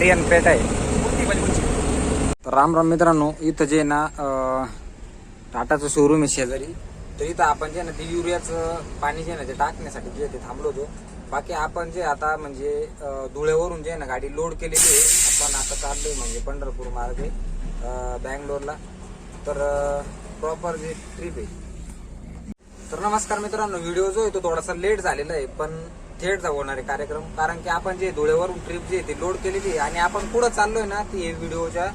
हरियाण पेठ आहे. तर राम राम मित्रांनो इथं जे ना टाटाचं शोरूम आहे शेजारी. तर इथं आपण जे ना ते युरियाचं पाणी जे ना ते टाकण्यासाठी जे ते थांबलो होतो. बाकी आपण जे आता म्हणजे अं, धुळ्यावरून जे ना गाडी लोड केलेली आहे आपण आता चाललोय म्हणजे पंढरपूर मार्गे बँगलोरला. तर प्रॉपर जे ट्रिप आहे. तर नमस्कार मित्रांनो व्हिडिओ जो आहे तो थोडासा लेट झालेला आहे पण थेट होणारे कार्यक्रम. कारण की आपण जे धुळेवरून ट्रिप जी ती लोड केलेली आणि आपण पुढे चाललोय ना ती हे व्हिडिओच्या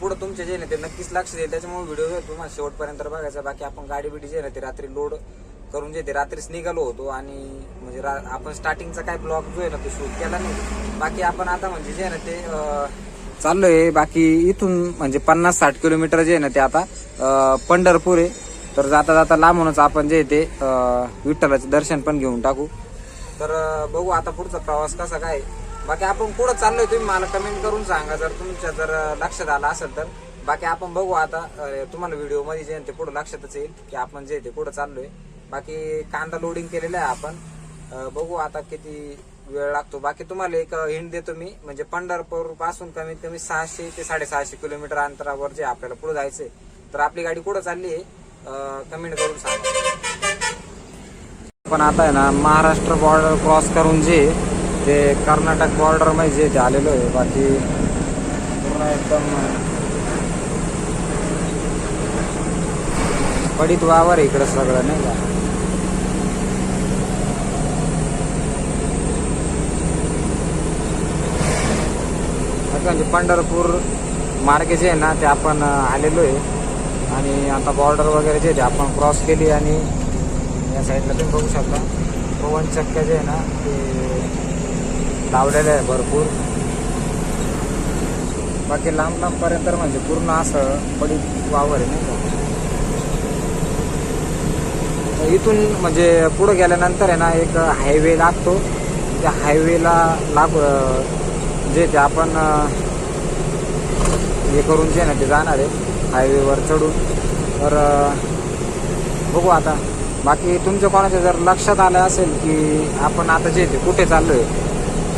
पुढे तुमचे जे ना ते नक्कीच लक्ष देईल. त्याच्यामुळे व्हिडिओ तुम्हाला शेवटपर्यंत बघायचा बाकी आपण गाडी बिडी जे ना ते रात्री लोड करून जे ते रात्रीच निघालो होतो आणि म्हणजे रा- आपण स्टार्टिंगचा काय ब्लॉग जो आहे ना तो शूट केला नाही. बाकी आपण आता म्हणजे जे ना ते चाललोय. बाकी इथून म्हणजे पन्नास साठ किलोमीटर जे आहे ना ते आता पंढरपूर आहे. तर जाता जाता लांबूनच आपण जे ते विठ्ठलाचं विठ्ठलाचे दर्शन पण घेऊन टाकू. तर बघू आता पुढचा प्रवास कसा काय. बाकी आपण पुढं चाललोय तुम्ही मला कमेंट करून सांगा. जर तुमच्या जर लक्षात आलं असेल तर. बाकी आपण बघू आता तुम्हाला व्हिडिओमध्ये जे ते पुढे लक्षातच येईल की आपण जे ते पुढे चाललोय. बाकी कांदा लोडिंग केलेला आहे आपण. बघू आता किती वेळ लागतो. बाकी तुम्हाला एक हिंट देतो मी. म्हणजे पंढरपूरपासून कमीत कमी सहाशे ते साडेसहाशे किलोमीटर अंतरावर जे आपल्याला पुढे जायचंय. तर आपली गाडी कुठं चालली आहे. कमेंट करून सांगा. पण आता आहे ना महाराष्ट्र बॉर्डर क्रॉस करून जे ते कर्नाटक बॉर्डरमध्ये जे ते आलेलो आहे. बाकी पूर्ण एकदम पडीत वावर इकडं सगळं नाही का? म्हणजे पंढरपूर मार्गे जे आहे ना ते आपण आलेलो आहे. आणि आता बॉर्डर वगैरे जे ते आपण क्रॉस केली आणि या साईडला तुम्ही बघू शकता. पवन चक्क्या जे आहे ना ते लावलेले आहे भरपूर. बाकी लांब लांबपर्यंत म्हणजे पूर्ण असं बडी वावर आहे नाही का? इथून म्हणजे पुढे गेल्यानंतर आहे ना एक हायवे लागतो. त्या हायवेला लाग जे ते आपण हे करून जे आहे ना ते जाणार आहे. हायवेवर चढून. तर बघू आता. बाकी तुमचं कोणाच्या जर लक्षात आलं असेल की आपण आता जे ते कुठे चाललोय आहे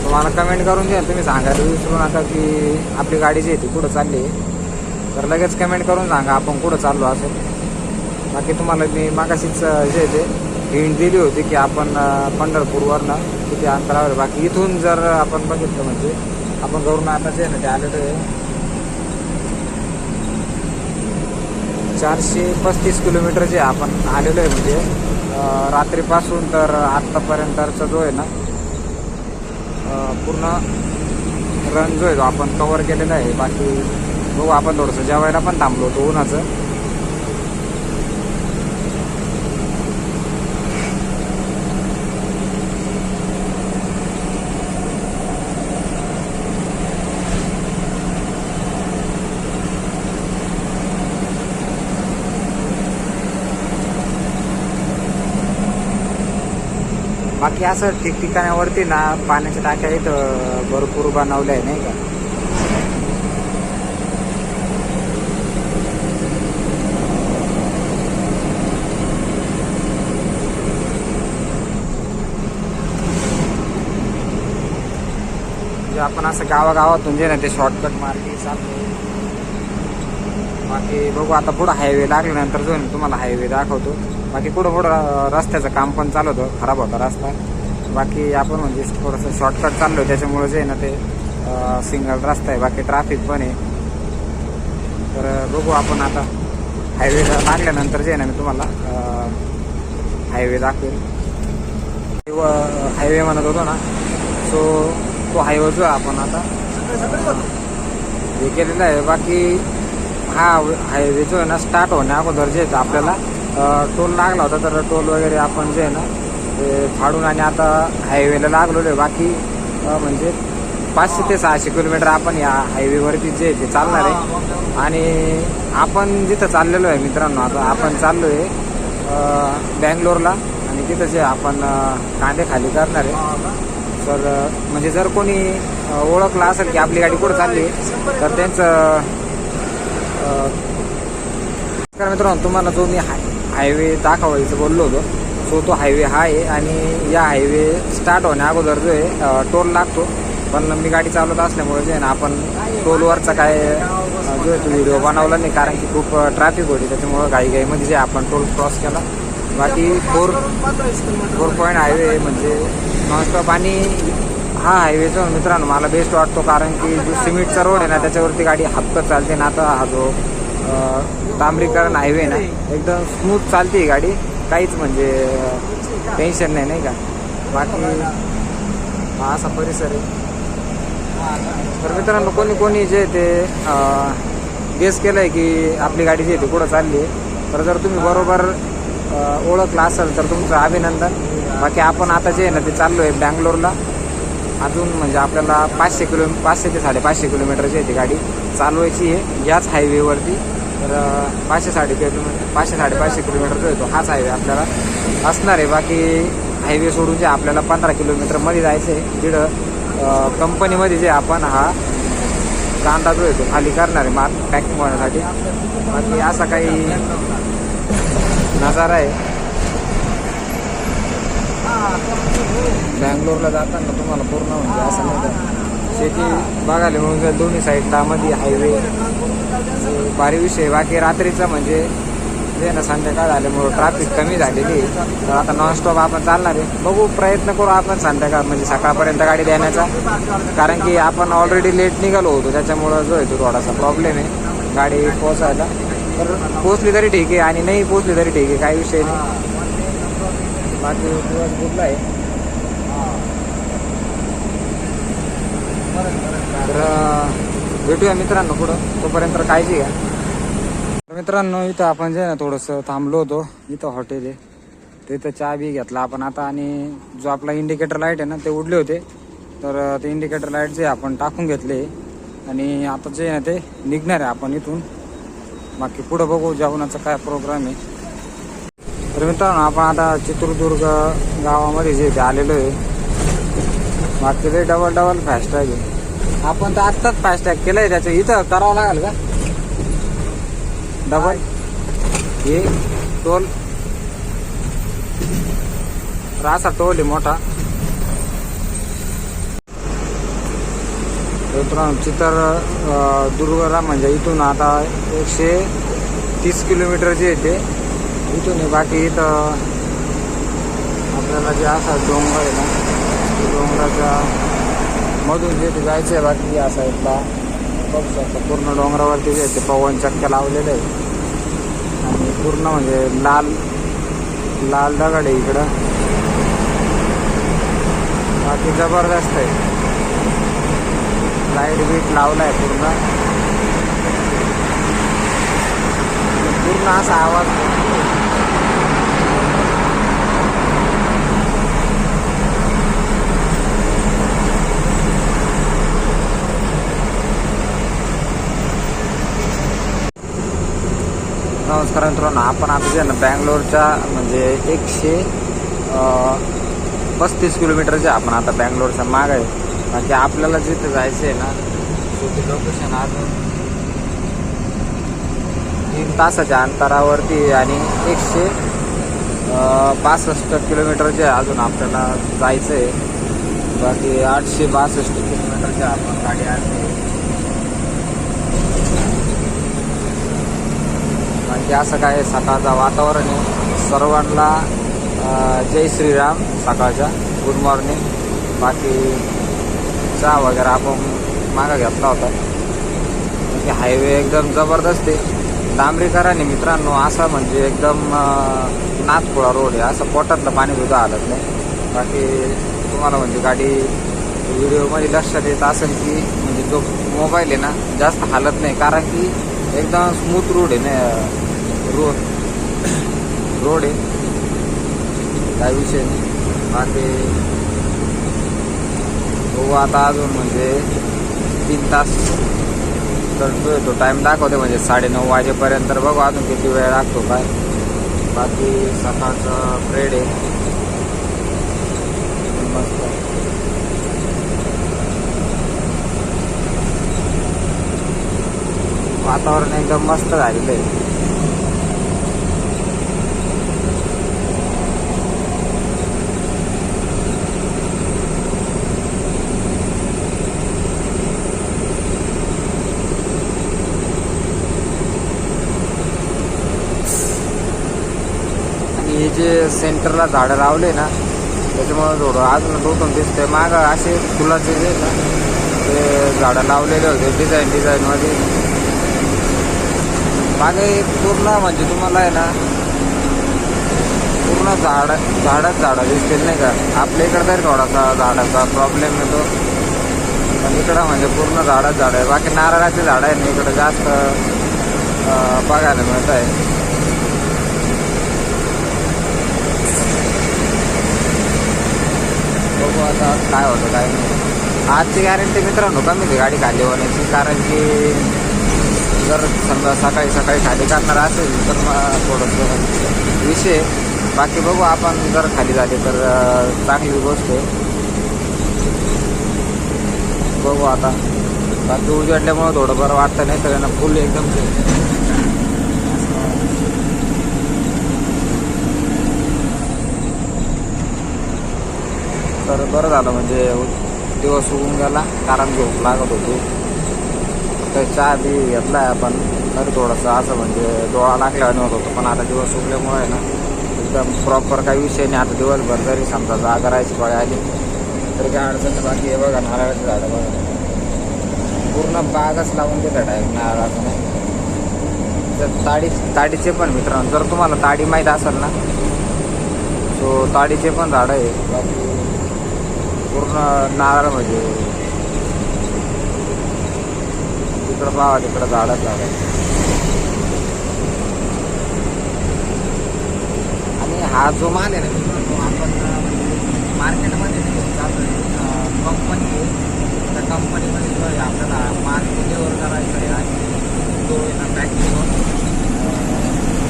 तुम्हाला कमेंट करून द्या. तुम्ही सांगायला विसरू नका की आपली गाडी जी आहे ती कुठं चालली आहे. तर लगेच कमेंट करून सांगा आपण कुठं चाललो असेल. बाकी तुम्हाला मी मागाशीच जे ते हिंट दिली होती की आपण पंढरपूरवरनं किती अंतरावर बाकी इथून जर आपण बघितलं म्हणजे आपण घरून आता जे आहे ना ते आलेलो आहे. चारशे पस्तीस किलोमीटर जे आपण आलेलो आहे म्हणजे रात्रीपासून तर आत्तापर्यंतचा जो आहे ना पूर्ण रन जो आहे तो आपण कवर केलेला आहे. बाकी बघू आपण थोडंसं जेवायला पण थांबलो होतो उन्हाचं. की असं ठिकठिकाण्यावरती ना पाण्याच्या टाक्या इथं भरपूर बनवल्या आहे नाही का? आपण असं गावागावातून जे ना ते शॉर्टकट मार्गे चालतो बाकी बघू आता पुढं हायवे लागल्यानंतर जो तुम्हाला हायवे दाखवतो. बाकी पुढं पुढं रस्त्याचं काम पण चालवतो होतं. खराब होता रस्ता. बाकी आपण म्हणजे थोडंसं शॉर्टकट चाललो त्याच्यामुळे जे आहे ना ते सिंगल रस्ता आहे. बाकी ट्रॅफिक पण आहे. तर बघू आपण आता. हायवे लागल्यानंतर जे आहे ना मी तुम्हाला हायवे दाखवेल. हायवे म्हणत होतो ना सो तो हायवे जो आहे आपण आता हे केलेलं आहे. बाकी हा हायवे जो आहे ना स्टार्ट होण्या अगोदर जे आपल्याला टोल लागला होता. तर टोल वगैरे आपण जे आहे ना ते फाडून आणि आता हायवेला लागलेलो आहे. बाकी म्हणजे पाचशे ते सहाशे किलोमीटर आपण या हायवेवरती जे आहे ते चालणार आहे. आणि आपण जिथं चाललेलो आहे मित्रांनो आता आपण चाललो आहे बँगलोरला. आणि तिथं जे आपण कांदे खाली करणार आहे. तर म्हणजे जर कोणी ओळखला ओळखलं असेल की आपली गाडी कुठं चालली आहे, तर त्यांचं मित्रांनो तुम्हाला जो मी हाय हायवे दाखवायचं बोललो होतो सो तो हायवे हा आहे आणि या हायवे स्टार्ट होण्या अगोदर जो आहे टोल लागतो. पण मी गाडी चालवत असल्यामुळे जे आहे ना आपण टोलवरचा काय जो आहे तो व्हिडिओ बनवला नाही. कारण की खूप ट्रॅफिक होती. त्याच्यामुळं घाईघाईमध्ये जे आपण टोल क्रॉस केला. बाकी फोर फोर पॉईंट हायवे म्हणजे नॉनस्टॉप आणि हा हायवे जो मित्रांनो मला बेस्ट वाटतो कारण की जो सिमेंटचा रोड आहे ना त्याच्यावरती गाडी हक्क चालते ना. आता हा जो तांबरीकरण डांबरीकरण हायवे ना एकदम स्मूथ चालते ही गाडी. काहीच म्हणजे टेन्शन नाही नाही का? बाकी हा असा परिसर आहे. तर मित्रांनो कोणी कोणी जे ते गेस केलं आहे की आपली गाडी जी आहे ती कुठं चालली आहे. तर जर तुम्ही बरोबर ओळखला असाल तर तुमचं अभिनंदन. बाकी आपण आता जे आहे ना ते चाललो आहे बँगलोरला. अजून म्हणजे आपल्याला पाचशे किलो पाचशे ते साडेपाचशे किलोमीटरची आहे ती गाडी. चालवायची आहे याच हायवेवरती तर पाचशे साडे किलोमीटर पाचशे साडेपाचशे किलोमीटर येतो. हाच हायवे आपल्याला असणार आहे. बाकी हायवे सोडून जे आपल्याला पंधरा किलोमीटरमध्ये जायचं आहे तिथं कंपनीमध्ये जे आपण हा कांदा जो येतो खाली करणार आहे माल पॅकिंग होण्यासाठी. बाकी असा काही नजारा आहे. बँगलोरला जाताना तुम्हाला पूर्ण म्हणजे असं नाही शेती बघायला मिळून जाईल. दोन्ही साईडला मध्ये हायवे भारी विषय बाकी रात्रीचा म्हणजे जे ना संध्याकाळ झाल्यामुळं ट्रॅफिक कमी झालेली तर आता नॉनस्टॉप आपण चालणार आहे. बघू प्रयत्न करू आपण संध्याकाळ म्हणजे सकाळपर्यंत गाडी देण्याचा. कारण की आपण ऑलरेडी लेट निघालो होतो त्याच्यामुळं जो आहे तो थोडासा प्रॉब्लेम आहे. गाडी पोहोचायला. तर पोचली तरी ठीक आहे आणि नाही पोचली तरी ठीक आहे काही विषय नाही. बाकी दिवस कुठला आहे. तर भेटूया मित्रांनो पुढं. तोपर्यंत काळजी घ्या. मित्रांनो इथं आपण जे ना थोडंसं थांबलो होतो इथं हॉटेल आहे. तिथं चहा बी घेतला आपण आता आणि जो आपला इंडिकेटर लाइट आहे ना ते उडले होते. तर ते इंडिकेटर लाइट जे आपण टाकून घेतले. आणि आता जे आहे ना ते निघणार आहे आपण इथून. बाकी पुढं बघू जेवणाचा काय प्रोग्राम आहे. तर मित्रांनो आपण आता चित्रदुर्ग गावामध्ये जे ते आलेलो आहे बाकी ते डबल डबल फास्टॅग आहे. आपण तर आत्ताच फास्टॅग केलंय त्याचं इथं करावं लागेल का? डबल हे टोल. असा टोल आहे मोठा. मित्रांनो चित्र दुर्गला म्हणजे इथून आता एकशे तीस किलोमीटर जे आहे ते इथून आहे. बाकी इथं आपल्याला जे असा डोंगर आहे ना डोंगराच्या मधून जे ते जायचं आहे बाकी असा इथला बघू शकता पूर्ण डोंगरावरती जे आहे ते पवन चक्क्या लावलेले आहे आणि पूर्ण म्हणजे लाल लाल दगड आहे इकडं. बाकी जबरदस्त आहे. लाइट बीट लावलाय पूर्ण. पूर्ण असा आवाज नमस्कार मित्रांनो आपण आता जे आहे ना बँगलोरच्या म्हणजे एकशे पस्तीस किलोमीटरचे आपण आता बँगलोरच्या माग. आहे बाकी आपल्याला जिथे जायचं आहे ना तिथे लोकेशन अजून तीन तासाच्या अंतरावरती आणि एकशे पासष्ट बासष्ट किलोमीटरचे अजून आपल्याला जायचं आहे. बाकी आठशे बासष्ट किलोमीटरच्या आपण गाडी आणली की असं काय सकाळचं वातावरण आहे. सर्वांना जय श्रीराम सकाळच्या गुड मॉर्निंग बाकी चहा वगैरे आपण मागा घेतला होता. म्हणजे बाकी हायवे एकदम जबरदस्त आहे. डांबरीकराने मित्रांनो असा म्हणजे एकदम नाथपुळा रोड आहे. असं पोटातलं पाणी सुद्धा आलत नाही. बाकी तुम्हाला म्हणजे गाडी व्हिडिओमध्ये लक्षात येत असेल की म्हणजे जो मोबाईल आहे ना जास्त हालत नाही. कारण की एकदम स्मूथ रोड आहे ना. रोड. रोड आहे. काय विषय नाही. बाकी हो आता अजून म्हणजे तीन तास तर तो- तो टाईम दाखवते म्हणजे साडेनऊ वाजेपर्यंत. तर बघू अजून किती वेळ लागतो काय. बाकी सकाळचं ब्रेड आहे. मस्त. वातावरण एकदम मस्त झालेलं आहे हे जे सेंटरला झाडं लावले ना त्याच्यामुळे थोडं अजून दोन दिसतंय. माग असे फुलाचे जे ना ते झाडं लावलेले होते डिझाईन डिझाईनमध्ये मागे पूर्ण म्हणजे तुम्हाला आहे ना पूर्ण झाड झाडच झाडं दिसतील नाही का? आपल्या इकडं तरी थोडासा झाडाचा प्रॉब्लेम येतो. पण इकडं म्हणजे पूर्ण झाडच झाड आहे. बाकी नारळाचे झाड आहे ना इकडं जास्त बघायला मिळत आहे होतं आता काय होतं काय नाही. आजची गॅरंटी मित्रांनो कमी ती गाडी खाली होण्याची कारण की जर समजा सकाळी सकाळी खाली करणार असेल तर मग थोडंसं विषय बाकी बघू आपण जर खाली झाले तर चांगली गोष्ट आहे. बघू आता. बाकी उजडल्यामुळं थोडं बरं वाटतं नाही तर फुल एकदम तर बरं झालं म्हणजे दिवस उगून गेला कारण झोप लागत होती. तर चहा बी आहे आपण तर थोडंसं असं म्हणजे डोळा लागला नव्हत होतं पण आता दिवस उगल्यामुळे आहे ना एकदम प्रॉपर काही विषय नाही. आता दिवसभर जरी समजा जागा राहायची बघा आली तरी काय अडचण बाकी हे बघा नारळाचं झाडं बघा. पूर्ण बागच लावून देतात डायरेक्ट नारळाचं. तर ताडी ताडीचे पण मित्रांनो जर तुम्हाला ताडी माहीत असेल ना सो ताडीचे पण झाडं आहे बाकी पूर्ण नारळ म्हणजे. तिकडं पाहा तिकडं झाडच झाड. आणि हा जो माल आहे ना तो आपण म्हणजे मार्केटमध्ये जातो कंपनी त्या कंपनीमध्ये जो आहे आपल्याला माल डिलिव्हर करायचा आहे आणि तो आहे ना पॅकिंग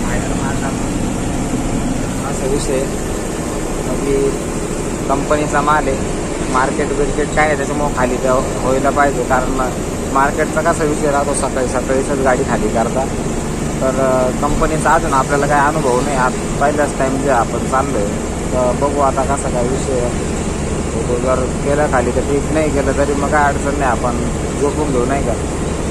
बाहेर माल टाकतो असा विषय की कंपनीचा माल आहे. मार्केट बिर्केट काय आहे त्याच्यामुळं खाली त्या व्हायला पाहिजे. कारण मार्केटचा कसा विषय राहतो सकाळी सकाळीच गाडी खाली करता. तर कंपनीचा अजून आपल्याला काही अनुभव नाही. आज पहिल्याच टाईम जे आपण चाललो आहे तर बघू आता कसा काय विषय आहे. जर केलं खाली तर ठीक नाही केलं तरी मग काय अडचण नाही. आपण झोपून घेऊ नाही का?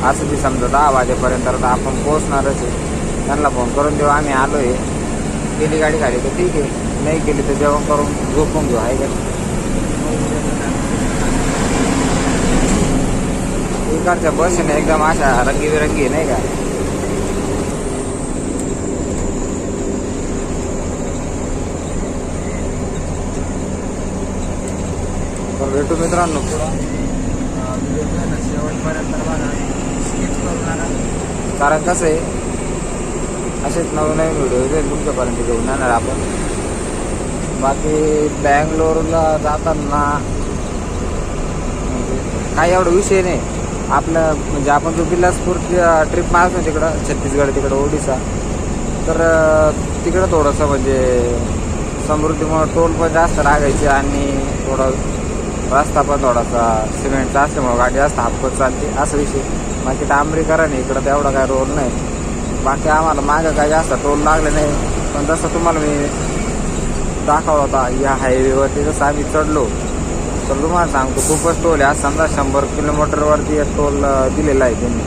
असं बी समजा दहा वाजेपर्यंत तर आपण पोहोचणारच आहे. त्यांना फोन करून देऊ आम्ही आलो आहे गेली गाडी खाली तर ठीक आहे. नाही केली तर जेवण करून झोपून घेऊ आहे का? इकडच्या बसेने एकदम अशा रंगीबिरंगी नाही का तर भेटू मित्रांनो. ना कारण कसं आहे असेच नवीन नवीन व्हिडिओ येईल तुमच्यापर्यंत घेऊन येणार आपण. बाकी बँगलोरला जाताना म्हणजे काही एवढा विषय नाही. आपलं म्हणजे आपण जो बिलासपूरची ट्रिप मारतो तिकडं छत्तीसगड तिकडं ओडिसा तर तिकडं थोडंसं म्हणजे समृद्धीमुळं टोल पण जास्त लागायचे आणि थोडं रस्ता पण थोडासा सिमेंटचा असल्यामुळं गाडी जास्त हापकत चालते असं विषय. बाकी डांबरीकरण इकडं तेवढा काय रोल नाही. बाकी आम्हाला मागं काय जास्त टोल लागले नाही. पण जसं तुम्हाला मी दाखवला होता या हायवेवरती जसं आम्ही चढलो तर तुम्हाला सांगतो खूपच टोल आहे. आज समजा शंभर किलोमीटरवरती एक टोल दिलेला आहे त्यांनी.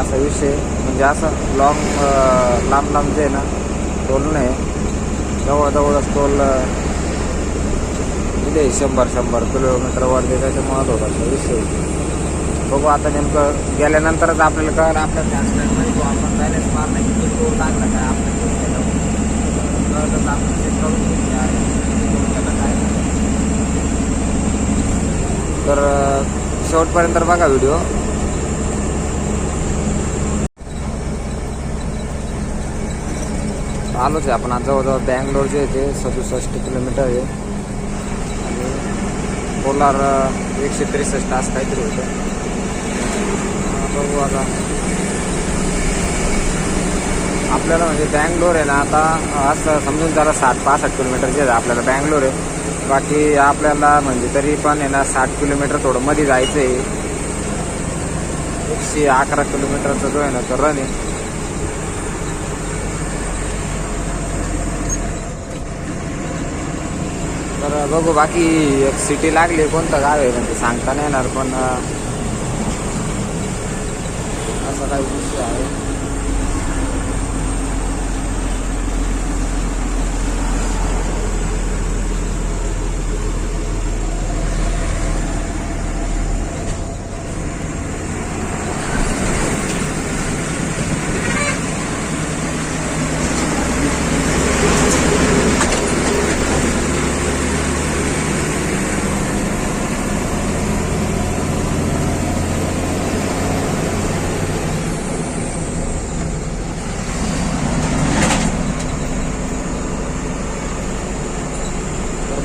असा विषय म्हणजे असं लॉंग लांब लांब जे आहे ना टोल नाही. जवळजवळच टोल दिले शंभर शंभर किलोमीटरवरती त्याच्यामुळं असा विषय बघू आता नेमकं गेल्यानंतरच आपल्याला कळलं. आपल्या फॅस्टॅगमध्ये जो आपण बॅलन्स मारला की टोल लागला काय आपल्या आपण चेक करून घेऊया टोल केलं काय तर शेवटपर्यंत बघा व्हिडिओ आलोच आहे आपण आज जवळजवळ बँगलोर जे आहे ते सदुसष्ट किलोमीटर आहे. आणि कोलार एकशे त्रेसष्ट तास काहीतरी होतं. बघू आता. आपल्याला म्हणजे बँगलोर आहे ना आता असं समजून जरा साठ पासष्ट किलोमीटर जे आहे. आपल्याला बँगलोर आहे. बाकी आपल्याला म्हणजे तरी पण आहे ना साठ किलोमीटर थोडं मध्ये जायचं आहे एकशे अकरा किलोमीटरचा जो आहे ना तो रन आहे. तर बघू बाकी एक सिटी लागली कोणतं गाव आहे? म्हणजे सांगता नाही येणार पण असं काही विषय आहे.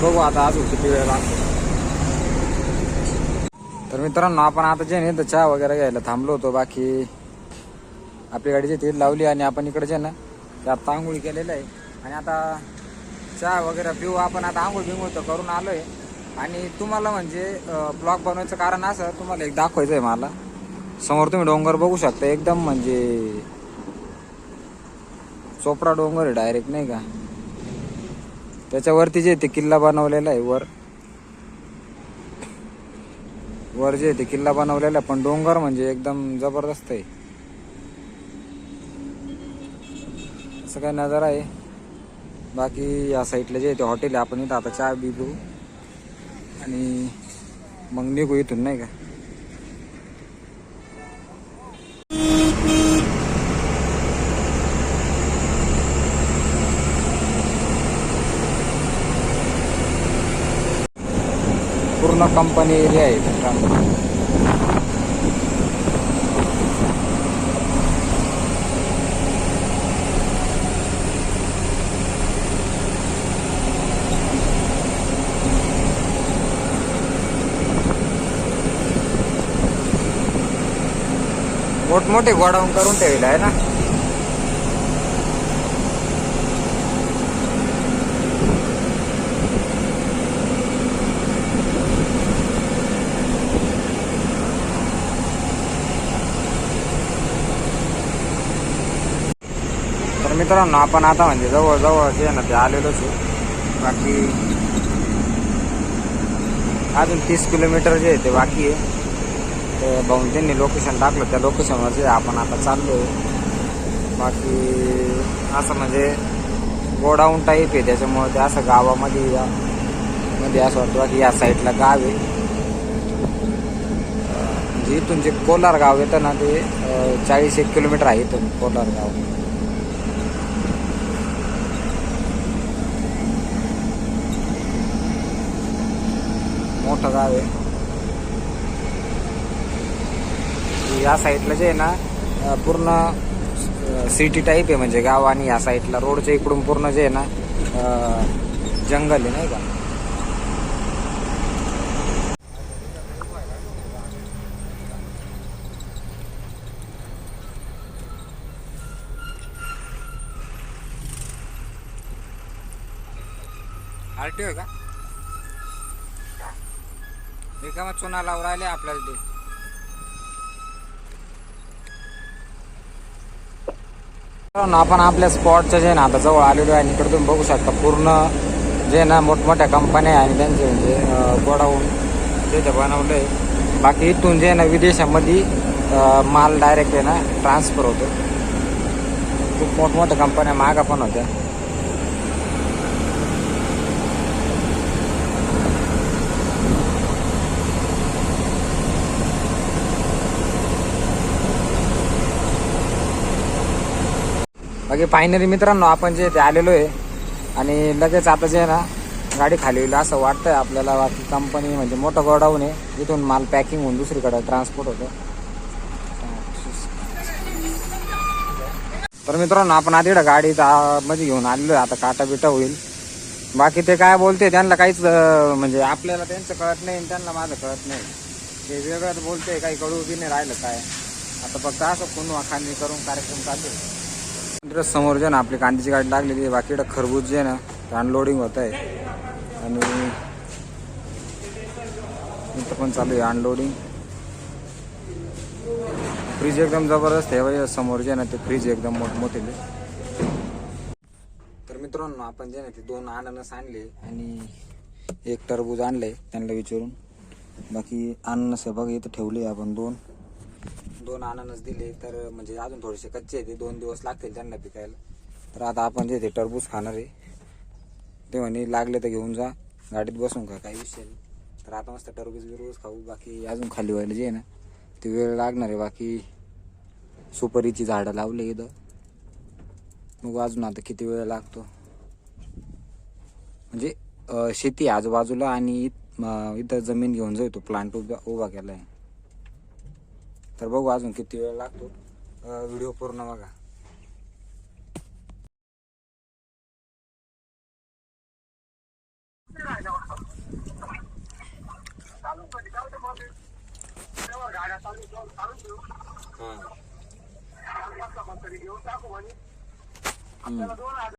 बघू आता अजून किती वेळ लागतो तर मित्रांनो आपण आता जे नाही तर चहा वगैरे घ्यायला थांबलो होतो. बाकी आपली गाडीची तेल लावली आणि आपण इकडे जे ना ते आता आंघोळी केलेलं आहे. आणि आता चहा वगैरे पिऊ आपण आता आंघोळ बिंगोळ तर करून आलोय. आणि तुम्हाला म्हणजे ब्लॉग बनवायचं कारण असं तुम्हाला एक दाखवायचं आहे मला. समोर तुम्ही डोंगर बघू शकता एकदम म्हणजे चोपडा डोंगर आहे डायरेक्ट नाही का? त्याच्यावरती जे ते किल्ला बनवलेला आहे वर. वर जे ते किल्ला बनवलेला आहे पण डोंगर म्हणजे एकदम जबरदस्त आहे. असं काय नजारा आहे. बाकी या साईडला जे ते हॉटेल आहे आपण इथं आता चहा बी घेऊ आणि मग निघू इथून नाही का? पूर्ण कंपनी एरिया आहे मित्रांनो मोठमोठे गोडाऊन करून ठेवले आहे ना तर मित्रांनो आपण आता म्हणजे जवळ जे आहे ना ते आलेलोच आहे. बाकी अजून तीस किलोमीटर जे आहे ते बाकी आहे. ते भाऊन त्यांनी लोकेशन टाकलं. त्या लोकेशनवर जे आपण आता चाललो बाकी असं म्हणजे गोडाऊन टाईप आहे. त्याच्यामुळे ते असं गावामध्ये या- मध्ये असं वाटतं. बाकी या साईडला गाव आहे. म्हणजे इथून जे कोलार गाव येतं ना ते चाळीस एक किलोमीटर आहे इथून कोलार गाव. मोठं गाव आहे. या साईडला जे आहे ना पूर्ण सिटी टाईप आहे म्हणजे गाव आणि या साईडला रोडच्या इकडून पूर्ण जे आहे ना जंगल आहे नाही का? आरटी आहे का? रिकामा चुना लावून राहिले आपल्याला ते. आपण आपल्या स्पॉटच्या जे ना आता जवळ आलेलो आहे आणि इकडे तुम्ही बघू शकता पूर्ण जे ना मोठमोठ्या कंपन्या आहे आणि त्यांचे म्हणजे गोडाऊन ते ते बनवलं आहे बाकी इथून जे ना विदेशामध्ये माल डायरेक्ट आहे ना ट्रान्सफर होतो. खूप मोठमोठ्या कंपन्या मागा पण होत्या. बाकी फायनली मित्रांनो आपण जे ते आलेलो आहे आणि लगेच आता जे आहे ना गाडी खाली होईल असं वाटतंय आपल्याला. बाकी कंपनी म्हणजे मोठं गोडाऊन आहे. इथून माल पॅकिंग होऊन दुसरीकडे ट्रान्सपोर्ट होतं. तर मित्रांनो आपण आधी गाडी म्हणजे मध्ये घेऊन आलेलो आहे. आता काटा बिटा होईल. बाकी ते काय बोलते त्यांना काहीच म्हणजे आपल्याला त्यांचं कळत नाही त्यांना माझं कळत नाही. ते वेगळंच बोलते काही कळू बी नाही राहिलं काय. आता फक्त असं पुन्हा खांदी करून कार्यक्रम चालू समोर जे ना आपली कांद्याची गाडी लागलेली आहे बाकी खरबूज जे ना ते अनलोडिंग होत आहे. आणि इथं पण चालू आहे अनलोडिंग फ्रीज एकदम जबरदस्त आहे बाई समोर जे ना ते फ्रीज एकदम मोठमोठे तर मित्रांनो आपण जे ना ते दोन अननस आणले आणि एक टरबूज आणले त्यांना विचारून. बाकी अननस आहे बघा इथं ठेवले आपण दोन. दोन अननस दिले तर म्हणजे अजून थोडेसे कच्चे ते दोन दिवस लागतील त्यांना पिकायला. तर आता आपण जे ते टरबूज खाणार आहे ते म्हणे लागले तर घेऊन जा गाडीत बसून का काही विषय नाही. तर आता मस्त टरबूज बिरबूज खाऊ बाकी अजून खाली व्हायला जे ना ते वेळ लागणार आहे. बाकी सुपारीची झाडं लावली इथं मग अजून आता किती वेळ लागतो. म्हणजे शेती आहे आजूबाजूला आणि इथं जमीन घेऊन जाऊ तो प्लांट उभा उभा केला आहे तर बघू अजून किती वेळ लागतो. व्हिडिओ पूर्ण बघा. दोन